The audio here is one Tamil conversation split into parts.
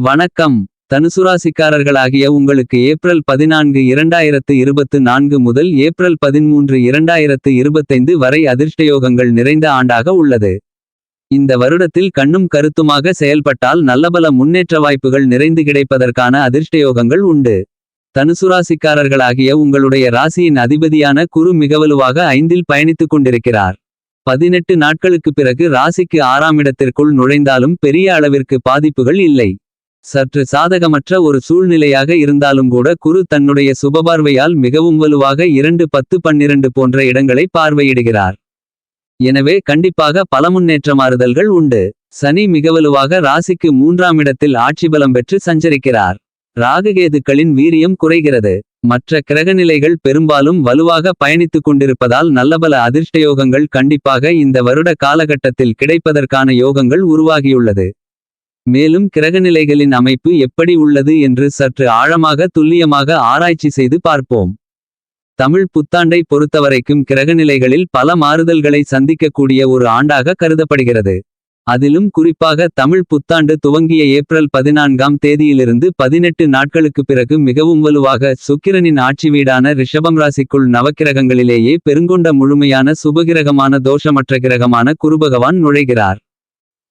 வணக்கம் தனுசுராசிக்காரர்களாகிய உங்களுக்கு ஏப்ரல் பதினான்கு இரண்டாயிரத்து இருபத்து நான்கு முதல் ஏப்ரல் பதிமூன்று இரண்டாயிரத்து இருபத்தைந்து வரை அதிர்ஷ்டயோகங்கள் நிறைந்த ஆண்டாக உள்ளது. இந்த வருடத்தில் கண்ணும் கருத்துமாக செயல்பட்டால் நல்லபல முன்னேற்ற வாய்ப்புகள் நிறைந்து கிடைப்பதற்கான அதிர்ஷ்டயோகங்கள் உண்டு. தனுசுராசிக்காரர்களாகிய உங்களுடைய ராசியின் அதிபதியான குரு மிகவலுவாக ஐந்தில் பயணித்துக் கொண்டிருக்கிறார். பதினெட்டு நாட்களுக்கு பிறகு ராசிக்கு ஆறாம் இடத்திற்குள் நுழைந்தாலும் பெரிய அளவிற்கு பாதிப்புகள் இல்லை. சற்று சாதகமற்ற ஒரு சூழ்நிலையாக இருந்தாலும் கூட குரு தன்னுடைய சுபபார்வையால் மிகவும் வலுவாக இரண்டு பத்து பன்னிரண்டு போன்ற இடங்களை பார்வையிடுகிறார். எனவே கண்டிப்பாக பல முன்னேற்ற மாறுதல்கள் உண்டு. சனி மிகவலுவாக ராசிக்கு மூன்றாம் இடத்தில் ஆட்சி பலம் பெற்று சஞ்சரிக்கிறார். ராகுகேதுக்களின் வீரியம் குறைகிறது. மற்ற கிரகநிலைகள் பெரும்பாலும் வலுவாக பயணித்துக் கொண்டிருப்பதால் நல்லபல அதிர்ஷ்டயோகங்கள் கண்டிப்பாக இந்த வருட காலகட்டத்தில் கிடைப்பதற்கான யோகங்கள் உருவாகியுள்ளது. மேலும் கிரகநிலைகளின் அமைப்பு எப்படி உள்ளது என்று சற்று ஆழமாக துல்லியமாக ஆராய்ச்சி செய்து பார்ப்போம். தமிழ் புத்தாண்டை பொறுத்தவரைக்கும் கிரகநிலைகளில் பல மாறுதல்களை சந்திக்கக்கூடிய ஒரு ஆண்டாக கருதப்படுகிறது. அதிலும் குறிப்பாக தமிழ் புத்தாண்டு துவங்கிய ஏப்ரல் பதினான்காம் தேதியிலிருந்து பதினெட்டு நாட்களுக்கு பிறகு மிகவும் வலுவாக சுக்கிரனின் ஆட்சி வீடான ரிஷபம் ராசிக்குள் நவக்கிரகங்களிலேயே பெருங்கொண்ட முழுமையான சுபகிரகமான தோஷமற்ற கிரகமான குருபகவான் நுழைகிறார்.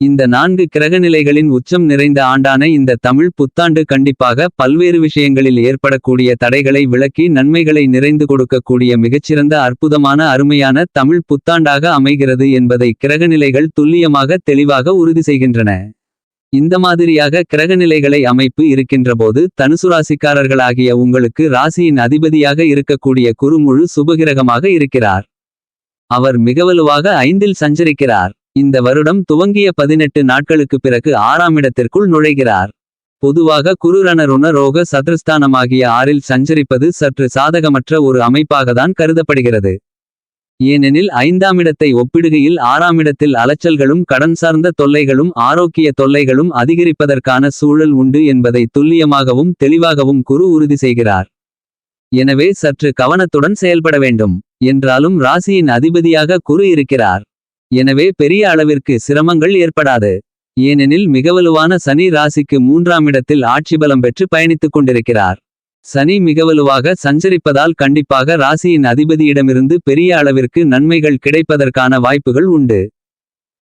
இந்த நான்கு கிரகநிலைகளின் உச்சம் நிறைந்த ஆண்டான இந்த தமிழ் புத்தாண்டு கண்டிப்பாக பல்வேறு விஷயங்களில் ஏற்படக்கூடிய தடைகளை விளக்கி நன்மைகளை நிறைந்து கொடுக்கக்கூடிய மிகச்சிறந்த அற்புதமான அருமையான தமிழ் புத்தாண்டாக அமைகிறது என்பதை கிரகநிலைகள் துல்லியமாக தெளிவாக உறுதி செய்கின்றன. இந்த மாதிரியாக கிரகநிலைகளை அமைப்பு இருக்கின்றபோது தனுசு ராசிக்காரர்களாகிய உங்களுக்கு ராசியின் அதிபதியாக இருக்கக்கூடிய குறுமுழு சுபகிரகமாக இருக்கிறார். அவர் மிகவலுவாக ஐந்தில் சஞ்சரிக்கிறார். இந்த வருடம் துவங்கிய பதினெட்டு நாட்களுக்கு பிறகு ஆறாம் இடத்திற்குள் நுழைகிறார். பொதுவாக குருரணருண ரோக சத்ருஸ்தானமாகிய ஆறில் சஞ்சரிப்பது சற்று சாதகமற்ற ஒரு அமைப்பாகத்தான் கருதப்படுகிறது. ஏனெனில் ஐந்தாம் இடத்தை ஒப்பிடுகையில் ஆறாம் இடத்தில் அலைச்சல்களும் கடன் சார்ந்த தொல்லைகளும் ஆரோக்கிய தொல்லைகளும் அதிகரிப்பதற்கான சூழல் உண்டு என்பதை துல்லியமாகவும் தெளிவாகவும் குரு உறுதி செய்கிறார். எனவே சற்று கவனத்துடன் செயல்பட வேண்டும். என்றாலும் ராசியின் அதிபதியாக குரு இருக்கிறார். எனவே பெரிய அளவிற்கு சிரமங்கள் ஏற்படாது. ஏனெனில் மிகவலுவான சனி ராசிக்கு மூன்றாம் இடத்தில் ஆட்சி பலம் பெற்று பயணித்துக் கொண்டிருக்கிறார். சனி மிகவலுவாக சஞ்சரிப்பதால் கண்டிப்பாக ராசியின் அதிபதியிடமிருந்து பெரிய அளவிற்கு நன்மைகள் கிடைப்பதற்கான வாய்ப்புகள் உண்டு.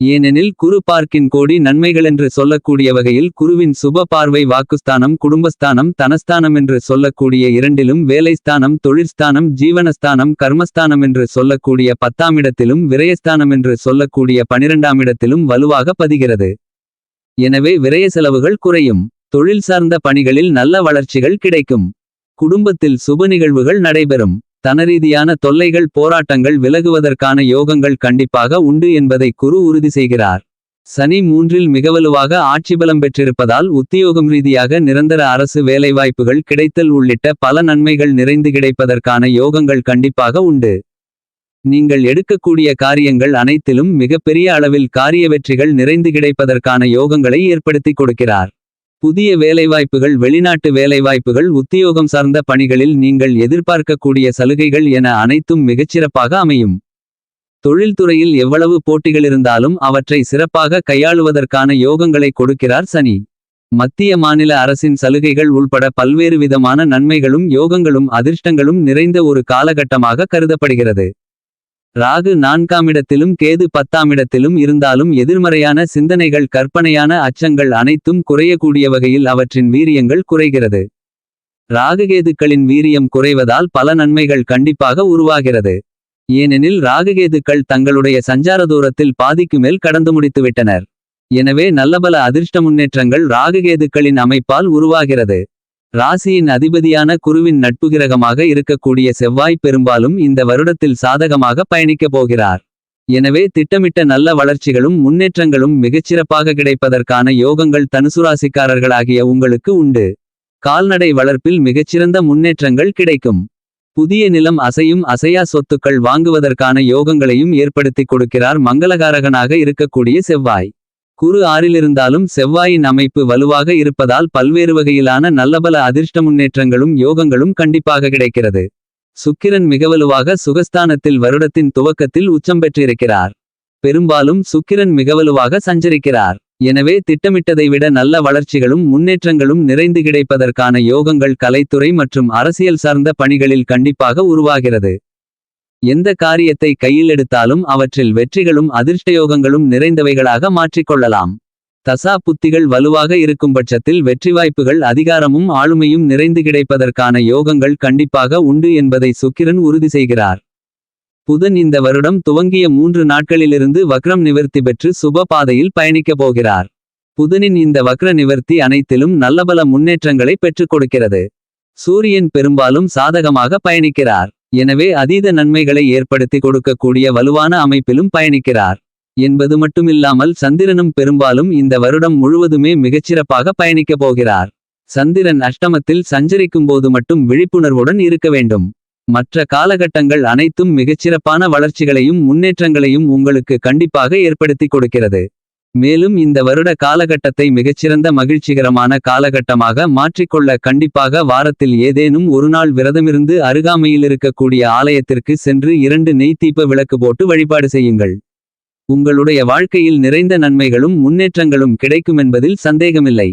ஏனெனில் குரு பார்க்கின் கோடி நன்மைகளென்று சொல்லக்கூடிய வகையில் குருவின் சுப பார்வை வாக்குஸ்தானம் குடும்பஸ்தானம் தனஸ்தானம் என்று சொல்லக்கூடிய இரண்டிலும் வேலைஸ்தானம் தொழிற்ஸ்தானம் ஜீவனஸ்தானம் கர்மஸ்தானம் என்று சொல்லக்கூடிய பத்தாம் இடத்திலும் விரயஸ்தானம் என்று சொல்லக்கூடிய பனிரெண்டாம் இடத்திலும் வலுவாக பதிகிறது. எனவே விரய செலவுகள் குறையும். தொழில் சார்ந்த பணிகளில் நல்ல வளர்ச்சிகள் கிடைக்கும். குடும்பத்தில் சுப நிகழ்வுகள் நடைபெறும். தனரீதியான தொல்லைகள் போராட்டங்கள் விலகுவதற்கான யோகங்கள் கண்டிப்பாக உண்டு என்பதை குரு உறுதி செய்கிறார். சனி மூன்றில் மிகவலுவாக ஆட்சிபலம் பெற்றிருப்பதால் உத்தியோகம் ரீதியாக நிரந்தர அரசு வேலைவாய்ப்புகள் கிடைத்தல் உள்ளிட்ட பல நன்மைகள் நிறைந்து கிடைப்பதற்கான யோகங்கள் கண்டிப்பாக உண்டு. நீங்கள் எடுக்கக்கூடிய காரியங்கள் அனைத்திலும் மிகப்பெரிய அளவில் காரிய வெற்றிகள் நிறைந்து கிடைப்பதற்கான யோகங்களை ஏற்படுத்திக் கொடுக்கிறார். புதிய வேலைவாய்ப்புகள் வெளிநாட்டு வேலைவாய்ப்புகள் உத்தியோகம் சார்ந்த பணிகளில் நீங்கள் எதிர்பார்க்கக்கூடிய சலுகைகள் என அனைத்தும் மிகச்சிறப்பாக அமையும். தொழில்துறையில் எவ்வளவு போட்டிகளிருந்தாலும் அவற்றை சிறப்பாக கையாளுவதற்கான யோகங்களை கொடுக்கிறார் சனி. மத்திய மாநில அரசின் சலுகைகள் உள்பட பல்வேறு விதமான நன்மைகளும் யோகங்களும் அதிர்ஷ்டங்களும் நிறைந்த ஒரு காலகட்டமாக கருதப்படுகிறது. ராகு நான்காமிடத்திலும் கேது பத்தாமிடத்திலும் இருந்தாலும் எதிர்மறையான சிந்தனைகள் கற்பனையான அச்சங்கள் அனைத்தும் குறையக்கூடிய வகையில் அவற்றின் வீரியங்கள் குறைகிறது. ராகுகேதுக்களின் வீரியம் குறைவதால் பல நன்மைகள் கண்டிப்பாக உருவாகிறது. ஏனெனில் ராகுகேதுக்கள் தங்களுடைய சஞ்சார தூரத்தில் பாதிக்கு மேல் கடந்து முடித்துவிட்டனர். எனவே நல்லபல அதிர்ஷ்ட முன்னேற்றங்கள் ராகுகேதுக்களின் அமைப்பால் உருவாகிறது. ராசியின் அதிபதியான குருவின் நட்பு கிரகமாக இருக்கக்கூடிய செவ்வாய் பெரும்பாலும் இந்த வருடத்தில் சாதகமாக பயணிக்கப் போகிறார். எனவே திட்டமிட்ட நல்ல வளர்ச்சிகளும் முன்னேற்றங்களும் மிகச்சிறப்பாக கிடைப்பதற்கான யோகங்கள் தனுசுராசிக்காரர்களாகிய உங்களுக்கு உண்டு. கால்நடை வளர்ப்பில் மிகச்சிறந்த முன்னேற்றங்கள் கிடைக்கும். புதிய நிலம் அசையும் அசையா சொத்துக்கள் வாங்குவதற்கான யோகங்களையும் ஏற்படுத்திக் கொடுக்கிறார் மங்களகாரகனாக இருக்கக்கூடிய செவ்வாய். குரு ஆறிலிருந்தாலும் செவ்வாயின் அமைப்பு வலுவாக இருப்பதால் பல்வேறு வகையிலான நல்லபல அதிர்ஷ்ட முன்னேற்றங்களும் யோகங்களும் கண்டிப்பாக கிடைக்கிறது. சுக்கிரன் மிகவலுவாக சுகஸ்தானத்தில் வருடத்தின் துவக்கத்தில் உச்சம் பெற்றிருக்கிறார். பெரும்பாலும் சுக்கிரன் மிகவலுவாக சஞ்சரிக்கிறார். எனவே திட்டமிட்டதை விட நல்ல வளர்ச்சிகளும் முன்னேற்றங்களும் நிறைந்து கிடைப்பதற்கான யோகங்கள் கலைத்துறை மற்றும் அரசியல் சார்ந்த பணிகளில் கண்டிப்பாக உருவாகிறது. எந்த காரியத்தை கையில் எடுத்தாலும் அவற்றில் வெற்றிகளும் அதிர்ஷ்டயோகங்களும் நிறைந்தவைகளாக மாற்றிக்கொள்ளலாம். தசா புத்திகள் வலுவாக இருக்கும் பட்சத்தில் வெற்றி வாய்ப்புகள் அதிகாரமும் ஆளுமையும் நிறைந்து கிடைப்பதற்கான யோகங்கள் கண்டிப்பாக உண்டு என்பதை சுக்கிரன் உறுதி செய்கிறார். புதன் இந்த வருடம் துவங்கிய மூன்று நாட்களிலிருந்து வக்ரம் நிவர்த்தி பெற்று சுப பாதையில் பயணிக்கப் போகிறார். புதனின் இந்த வக்ர நிவர்த்தி அனைத்திலும் நல்லபல முன்னேற்றங்களை பெற்றுக் கொடுக்கிறது. சூரியன் பெரும்பாலும் சாதகமாக பயணிக்கிறார். எனவே அதீத நன்மைகளை ஏற்படுத்தி கொடுக்கக்கூடிய வலுவான அமைப்பிலும் பயணிக்கிறார். என்பது மட்டுமில்லாமல் சந்திரனும் பெரும்பாலும் இந்த வருடம் முழுவதுமே மிகச்சிறப்பாக பயணிக்கப் போகிறார். சந்திரன் அஷ்டமத்தில் சஞ்சரிக்கும் போது மட்டும் விழிப்புணர்வுடன் இருக்க வேண்டும். மற்ற காலகட்டங்கள் அனைத்தும் மிகச்சிறப்பான வளர்ச்சிகளையும் முன்னேற்றங்களையும் உங்களுக்கு கண்டிப்பாக ஏற்படுத்தி கொடுக்கிறது. மேலும் இந்த வருட காலகட்டத்தை மிகச்சிறந்த மகிழ்ச்சிகரமான காலகட்டமாக மாற்றிக்கொள்ள கண்டிப்பாக வாரத்தில் ஏதேனும் ஒருநாள் விரதமிருந்து அருகாமையில் இருக்கக்கூடிய ஆலயத்திற்கு சென்று இரண்டு நெய் தீப விளக்கு போட்டு வழிபாடு செய்யுங்கள். உங்களுடைய வாழ்க்கையில் நிறைந்த நன்மைகளும் முன்னேற்றங்களும் கிடைக்குமென்பதில் சந்தேகமில்லை.